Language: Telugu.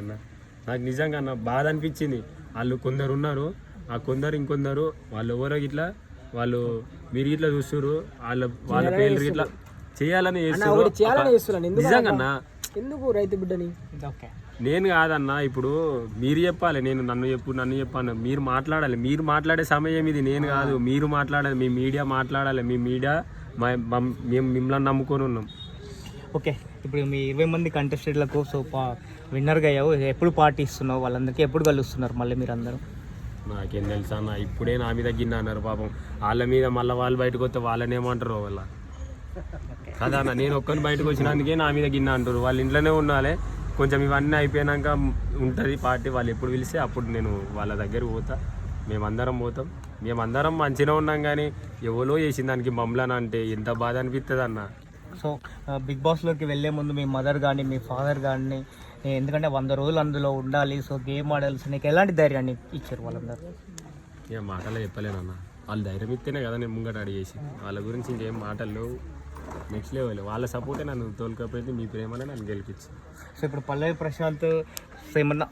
అన్న. నాకు నిజంగా అన్న బాధ అనిపించింది. వాళ్ళు కొందరు ఉన్నారు. ఆ కొందరు ఇంకొందరు వాళ్ళు ఎవరో ఇట్లా వాళ్ళు మీరు ఇట్లా చూస్తారు వాళ్ళ వాళ్ళ పేర్లు ఇట్లా చేయాలని ఎందుకు నిజంగా అన్న? ఎందుకు రైతు బిడ్డని? ఓకే. నేను కాదన్నా ఇప్పుడు మీరు చెప్పాలి. నేను నన్ను చెప్పు నన్ను చెప్పాను మీరు మాట్లాడాలి. మీరు మాట్లాడే సమయం ఇది. నేను కాదు. మీరు మాట్లాడాలి. మీ మీడియా మాట్లాడాలి. మీ మీడియా మా- మమ్- మేము మిమ్మల్ని నమ్ముకొని ఉన్నాం. ఓకే ఇప్పుడు మీ ఇరవై మంది కంటెస్టెంట్లకు సో పా విన్నర్గా అయ్యావు. ఎప్పుడు పార్టీ ఇస్తున్నావు? వాళ్ళందరికీ ఎప్పుడు కలుస్తున్నారు మళ్ళీ మీరు అందరూ నాకేం తెలుసా అన్న ఇప్పుడే నా మీద గిన్నె అన్నారు పాపం. వాళ్ళ మీద మళ్ళీ వాళ్ళు బయటకు వస్తే వాళ్ళని ఏమంటారు వాళ్ళ కదా అన్న నేను ఒక్కరిని బయటకు వచ్చినందుకే నా మీద గిన్నె అంటారు. వాళ్ళ ఇంట్లోనే ఉండాలి. కొంచెం ఇవన్నీ అయిపోయినాక ఉంటుంది పార్టీ వాళ్ళు ఎప్పుడు పిలిస్తే అప్పుడు నేను వాళ్ళ దగ్గర పోతా. మేమందరం పోతాం. మేమందరం మంచిగా ఉన్నాం కానీ ఎవరో చేసిన దానికి మమ్మల్ని అంటే ఎంత బాధ అనిపిస్తుంది అన్న సో బిగ్ బాస్లోకి వెళ్ళే ముందు మీ మదర్ కానీ మీ ఫాదర్ కానీ ఎందుకంటే వంద రోజులు అందులో ఉండాలి. సో గేమ్ ఆడాల్సి నీకు ఎలాంటి ధైర్యాన్ని ఇచ్చారు వాళ్ళందరూ? ఇక మాటలు చెప్పలేనన్న వాళ్ళు ధైర్యం ఇస్తేనే కదా నేను ముంగట అడిగేసి వాళ్ళ గురించి ఇంకేం మాటలు నెక్స్ట్ లెవెల్ వాళ్ళ సపోర్టే నన్ను తోలుకపోయింది మీ ప్రేమనే నన్ను గెలిపించింది. సో ఇప్పుడు పల్లవి ప్రశాంత్ ఏమన్నా